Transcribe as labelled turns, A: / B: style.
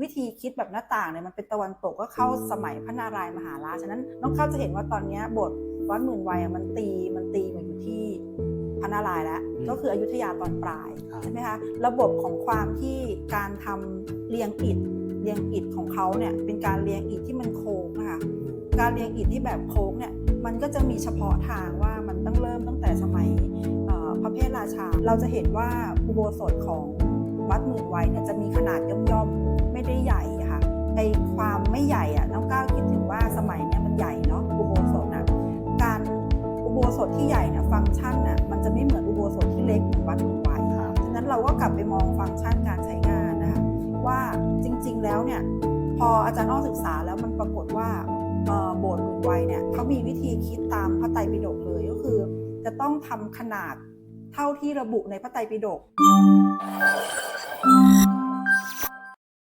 A: วิธีคิดแบบหน้าต่างเนี่ยมันเป็นตะวันตกก็เข้าสมัยพระนารายณ์มหาราชฉะนั้นน้องเข้าจะเห็นว่าตอนเนี้ยโบทวัดหมื่นวัยอะมันตีมันตีมาอยู่ที่พระนารายณ์แล้ว
B: อืม
A: ก็คืออยุธยาตอนปลาย
B: ครับ
A: ใช่ไหมคะระบบของความที่การทำเรียงอิฐเรียงอิฐของเขาเนี่ยเป็นการเรียงอิฐที่มันโค้งนะคะการเรียงอิฐที่แบบโค้งเนี่ยมันก็จะมีเฉพาะทางว่ามันต้องเริ่มตั้งแต่สมัยเอ่อพระเพทราชา เราจะเห็นว่าอุโบสถของวัดหมื่นวัยเนี่ยจะมีขนาดย่อม สถที่ใหญ่เนี่ยฟังก์ชันน่ะมันจะไม่เหมือนอุโบสถที่เล็กเหมือนวัดหมื่นวัย
B: ครับ
A: ฉะนั้นเราก็กลับไปมองฟังก์ชันการใช้งานนะคะว่าจริงๆแล้วเนี่ยพออาจารย์อ้อศึกษาแล้วมันปรากฏว่าเอ่อโบสถ์หมื่นวัยเนี่ยเขามีวิธีคิดตามพระไตรปิฎกเลยก็คือ จะต้องทำขนาดเท่าที่ระบุในพระไตรปิฎก